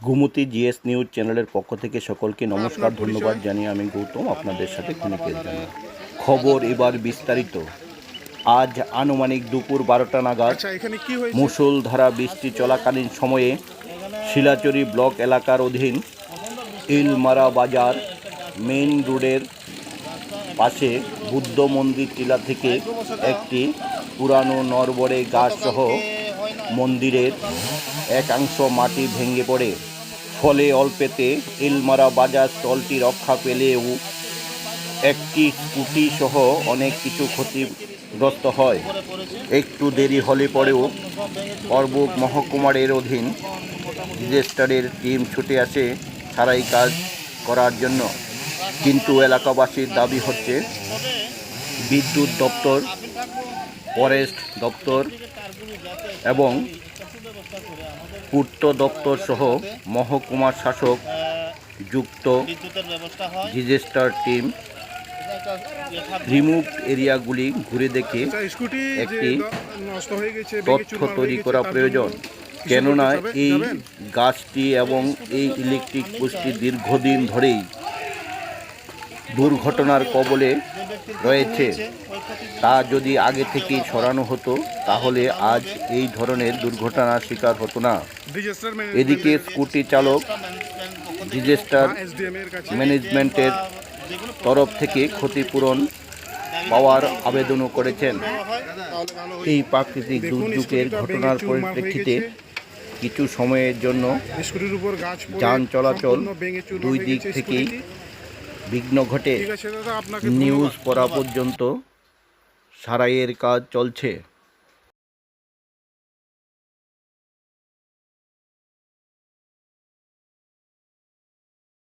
Gumti GS news চ্যানেলের পক্ষ থেকে সকলকে নমস্কার ধন্যবাদ জানিয়ে আমি গৌতম আপনাদের সাথে ক্ষণিকের জন্য। খবর এবার বিস্তারিত। আজ আনুমানিক দুপুর বারোটা নাগাদ আচ্ছা মুষলধারা বৃষ্টি চলাকালীন সময়ে শিলাচুরি ব্লক এলাকার অধীন ইলমারা বাজার মেইন রোডের পাশে বুদ্ধ মন্দির টিলা থেকে একটি পুরানো নরবরে গাছসহ মন্দিরের একাংশ মাটি ভেঙে পড়ে। ফলে অল্পেতে ইলমারা বাজার স্থলটি রক্ষা পেলেও একটি স্কুটি সহ অনেক কিছু ক্ষতিগ্রস্ত হয়। একটু দেরি হলে পরেও অর্বুক মহকুমারের অধীন ডিজাস্টারের টিম ছুটে আসে সারাই কাজ করার জন্য। কিন্তু এলাকাবাসীর দাবি হচ্ছে, বিদ্যুৎ দপ্তর, ফরেস্ট দপ্তর এবং পূর্ত দপ্তর সহ মহকুমার শাসক যুক্ত ডিজাস্টার টিম রিমুভ এরিয়াগুলি ঘুরে দেখে আচ্ছা একটি তথ্য তৈরি করা প্রয়োজন। কেননা এই গাছটি এবং এই ইলেকট্রিক পোস্টটি দীর্ঘদিন ধরেই দুর্ঘটনার কবলে রয়েছে তা যদি আগে থেকেই ছড়ানো হতো, তাহলে আজ এই ধরনের দুর্ঘটনার শিকার হতো না এদিকে স্কুটি চালক, ডিজাস্টার ম্যানেজমেন্টের তরফ থেকে ক্ষতিপূরণ পাওয়ার আবেদনও করেছেন। এই প্রাকৃতিক দুর্যোগের ঘটনার পরিপ্রেক্ষিতে কিছু সময়ের জন্য যান চলাচল দুই দিক থেকেই। বিঘ্ন ঘটে নিউজ। পড়া পর্যন্ত সারাইয়ের কাজ চলছে